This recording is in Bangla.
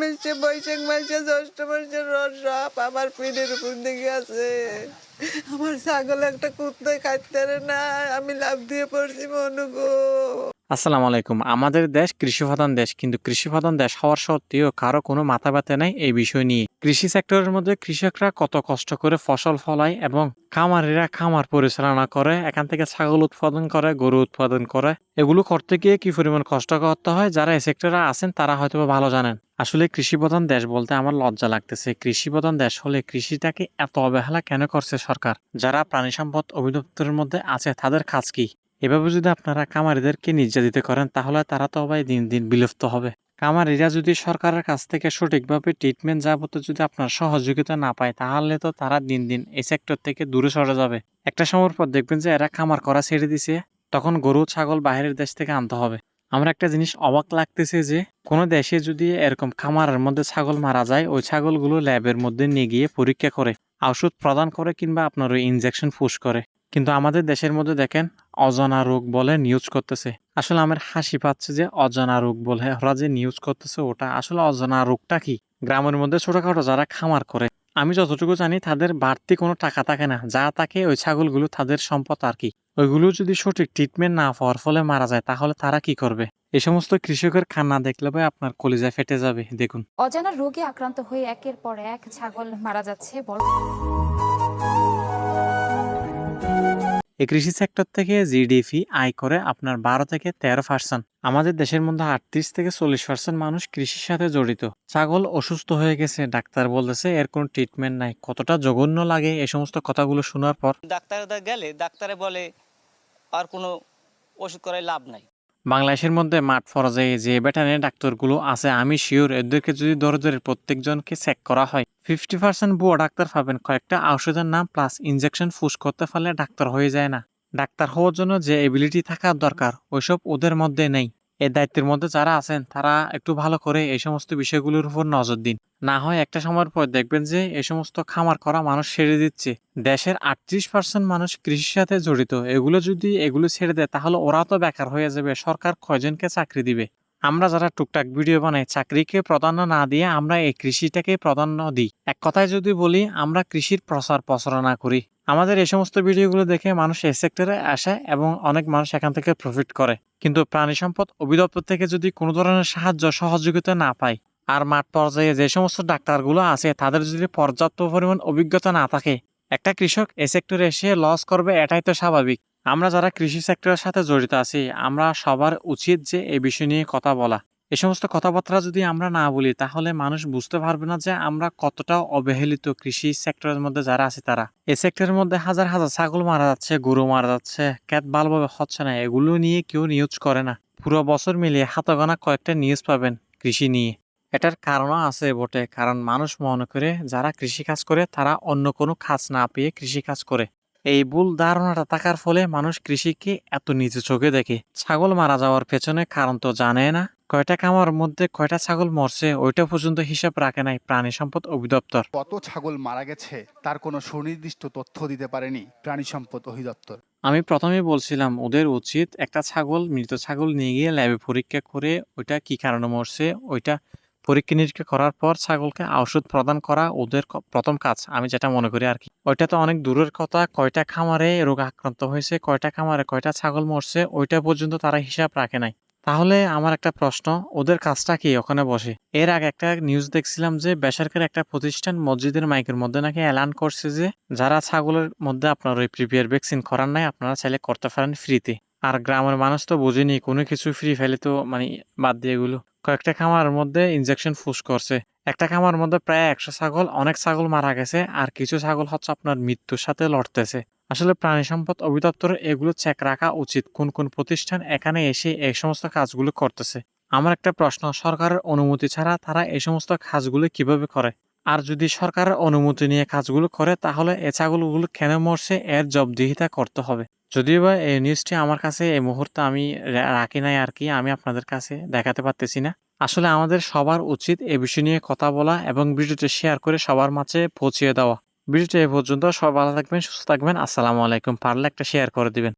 মাসে বৈশাখ মাসে জ্যৈষ্ঠ মাসে রস সব আমার পিঠের উপর দিকে আছে। আমার ছাগল একটা কুত্তে খাইতে না, আমি লাভ দিয়ে পড়ছি মনুগো আসসালামু আলাইকুম। আমাদের দেশ কৃষিপ্রধান দেশ, কিন্তু কৃষিপ্রধান দেশ হওয়ার সত্ত্বেও কারও কোনো মাথা ব্যথা নাই এই বিষয় নিয়ে। কৃষি সেক্টরের মধ্যে কৃষকরা কত কষ্ট করে ফসল ফলায় এবং খামারিরা খামার পরিচালনা করে, এখান থেকে ছাগল উৎপাদন করে, গরু উৎপাদন করে, এগুলো করতে গিয়ে কি পরিমাণ কষ্ট করতে হয়? যারা এই সেক্টরে আছেন, তারা হয়তো ভালো জানেন। আসলে কৃষিপ্রধান দেশ বলতে আমার লজ্জা লাগতেছে। কৃষিপ্রধান দেশ হলে কৃষিটাকে এত অবহেলা কেন করছে সরকার? যারা প্রাণী সম্পদ অধিদপ্তরের মধ্যে আছে, তাদের কাজ কি? এভাবে যদি আপনারা কামারিদেরকে নির্যাতিত করেন, তাহলে তারা তো অবাই দিন দিন বিলুপ্ত হবে। কামারিরা যদি সরকারের কাছ থেকে সঠিকভাবে ট্রিটমেন্ট যাবতীয় যদি আপনার সহযোগিতা না পায়, তাহলে তো তারা দিন দিন এই সেক্টর থেকে দূরে সরে যাবে। একটা সময়ের পর দেখবেন যে এরা খামার করা ছেড়ে দিছে, তখন গরু, ছাগল বাইরের দেশ থেকে আনতে হবে। আমার একটা জিনিস অবাক লাগতেছে যে, কোনো দেশে যদি এরকম খামারের মধ্যে ছাগল মারা যায়, ওই ছাগলগুলো ল্যাবের মধ্যে নিয়ে গিয়ে পরীক্ষা করে ওষুধ প্রদান করে কিংবা আপনার ওই ইনজেকশন পুশ করে। কিন্তু আমাদের দেশের মধ্যে দেখেন অজানা রোগ বলে নিউজ করতেছে। আসলে আমার হাসি পাচ্ছে যে অজানা রোগ বলে ওরা যে নিউজ করতেছে ওটা আসলে অজানা রোগটা কি? গ্রামের মধ্যে ছোটখাটো যারা খামার করে, আমি যতটুকু জানি তাদের বাড়তি কোনো টাকা থাকে না, যা থাকে ওই ছাগলগুলো তাদের সম্পদ আর কি। ওইগুলো যদি সঠিক ট্রিটমেন্ট না পাওয়ার ফলে মারা যায়, তাহলে তারা কি করবে? এই সমস্ত কৃষকের খান্না দেখলে ভাই আপনার কলিজা ফেটে যাবে, দেখুন। অজানা রোগে আক্রান্ত হয়ে একের পর এক ছাগল মারা যাচ্ছে বড় এই কৃষি সেক্টর থেকে জিডিপি আয় করে আপনার বারো থেকে তেরো পার্সেন্ট আমাদের দেশের মধ্যে আটত্রিশ থেকে চল্লিশ পার্সেন্ট মানুষ কৃষির সাথে জড়িত। ছাগল অসুস্থ হয়ে গেছে ডাক্তার বলতেছে এর কোনো ট্রিটমেন্ট নাই। কতটা জঘন্য লাগে এই সমস্ত কথাগুলো শোনার পর। ডাক্তার গেলে ডাক্তারে বলে আর কোনো ওষুধ করায় লাভ নাই। বাংলাদেশের মধ্যে মাঠ পর্যায়ে যে ভেটারিনারি ডাক্তারগুলো আছে আমি শিওর এদেরকে যদি ধরে ধরে প্রত্যেকজনকে চেক করা হয় ফিফটি পার্সেন্ট বুয়া ডাক্তার পাবেন। কয়েকটা ঔষধের নাম প্লাস ইনজেকশন ফুস করতে পারলে ডাক্তার হয়ে যায় না। ডাক্তার হওয়ার জন্য যে এবিলিটি থাকার দরকার, ওইসব ওদের মধ্যে নেই। এই দায়িত্বের মধ্যে যারা আছেন, তারা একটু ভালো করে এই সমস্ত বিষয়গুলোর উপর নজর দিন। না হয় একটা সময়ের পর দেখবেন যে এই সমস্ত খামার করা মানুষ ছেড়ে দিচ্ছে। দেশের আটত্রিশ পার্সেন্ট মানুষ কৃষির সাথে জড়িত। এগুলো যদি এগুলো ছেড়ে দেয়, তাহলে ওরা তো বেকার হয়ে যাবে। সরকার কয়জনকে চাকরি দিবে? আমরা যারা টুকটাক ভিডিও বানাই, চাকরিকে প্রাধান্য না দিয়ে আমরা এই কৃষিটাকে প্রাধান্য দিই। এক কথায় যদি বলি, আমরা কৃষির প্রচার প্রচারণা করি। আমাদের এই সমস্ত ভিডিওগুলো দেখে মানুষ এই সেক্টরে আসে এবং অনেক মানুষ এখান থেকে প্রফিট করে। কিন্তু প্রাণী সম্পদ অভিদপ্তর থেকে যদি কোনো ধরনের সাহায্য, সহযোগিতা না পায় আর মাঠ পর্যায়ে যে সমস্ত ডাক্তারগুলো আছে, তাদের যদি পর্যাপ্ত পরিমাণ অভিজ্ঞতা না থাকে, একটা কৃষক এই সেক্টরে এসে লস করবে, এটাই তো স্বাভাবিক। আমরা যারা কৃষি সেক্টরের সাথে জড়িত আছি, আমরা সবার উচিত যে এই বিষয় নিয়ে কথা বলা। এ সমস্ত কথাবার্তা যদি আমরা না বলি, তাহলে মানুষ বুঝতে পারবে না যে আমরা কতটা অবহেলিত কৃষি সেক্টরের মধ্যে যারা আছে তারা। এই সেক্টরের মধ্যে হাজার হাজার ছাগল মারা যাচ্ছে, গরু মারা যাচ্ছে, ক্যাট ভালোভাবে হচ্ছে না, এগুলো নিয়ে কেউ নিউজ করে না। পুরো বছর মিলিয়ে হাতগোনা কয়েকটা নিউজ পাবেন কৃষি নিয়ে। এটার কারণও আছে বটে, কারণ মানুষ মনে করে যারা কৃষি কাজ করে, তারা অন্য কোনো কাজ না পেয়ে কৃষি কাজ করে। এই ভুল ধারণাটা থাকার ফলে মানুষ কৃষিকে এত নিচু চোখে দেখে। ছাগল মারা যাওয়ার পেছনে কারণ তো জানে না। কয়টা কামার মধ্যে কয়টা ছাগল মরছে ওইটা পর্যন্ত হিসাব রাখে নাই প্রাণী সম্পদ অধিদপ্তর। কত ছাগল মারা গেছে তার কোনো সুনির্দিষ্ট তথ্য দিতে পারেনি প্রাণী সম্পদ অধিদপ্তর। আমি প্রথমে বলছিলাম ওদের উচিত একটা ছাগল মৃত ছাগল নিয়ে গিয়ে ল্যাবে পরীক্ষা করে ওইটা কি কারণে মরছে ওইটা পরীক্ষা নিরীক্ষা করার পর ছাগলকে ঔষধ প্রদান করা ওদের প্রথম কাজ, আমি যেটা মনে করি আর কি। ওইটা তো অনেক দূরের কথা, কয়টা খামারে রোগ আক্রান্ত হয়েছে, কয়টা খামারে কয়টা ছাগল মরছে, ওইটা পর্যন্ত তারা হিসাব রাখে নাই। তাহলে আমার একটা প্রশ্ন, ওদের কাজটা কি ওখানে বসে? এর আগে একটা নিউজ দেখছিলাম যে বেসরকারি একটা প্রতিষ্ঠান মসজিদের মাইকের মধ্যে নাকি অ্যালান করছে যে, যারা ছাগলের মধ্যে আপনার ওই প্রিপেয়ার ভ্যাকসিন করার নাই, আপনারা চাইলে করতে পারেন ফ্রিতে আর গ্রামের মানুষ তো বুঝেনি, কোনো কিছু ফ্রি ফেলে তো মানে বাদ দিয়ে এগুলো। কয়েকটা খামারের মধ্যে ইনজেকশন ফুস করছে। একটা খামার মধ্যে প্রায় একশো ছাগল, অনেক ছাগল মারা গেছে আর কিছু ছাগল হচ্ছে আপনার মৃত্যুর সাথে লড়তেছে। আসলে প্রাণী সম্পদ অধিদপ্তরের এগুলো চেক রাখা উচিত, কোন কোন প্রতিষ্ঠান এখানে এসে এই সমস্ত কাজগুলো করতেছে। আমার একটা প্রশ্ন, সরকারের অনুমতি ছাড়া তারা এই সমস্ত কাজগুলো কীভাবে করে? আর যদি সরকারের অনুমতি নিয়ে কাজগুলো করে, তাহলে এ ছাগলগুলো কেন মরছে? এর জবদিহিতা করতে হবে। যদিও বা এই নিউজটি আমার কাছে এই মুহূর্তে আমি রাখি নাই আর কি, আমি আপনাদের কাছে দেখাতে পারতেছি না। আসলে আমাদের সবার উচিত এ বিষয় নিয়ে কথা বলা এবং ভিডিওটি শেয়ার করে সবার মাঝে পৌঁছিয়ে দেওয়া। ভিডিওটি এ পর্যন্ত, সবাই ভালো থাকবেন, সুস্থ থাকবেন। আসসালামু আলাইকুম। পারলে একটা শেয়ার করে দিবেন।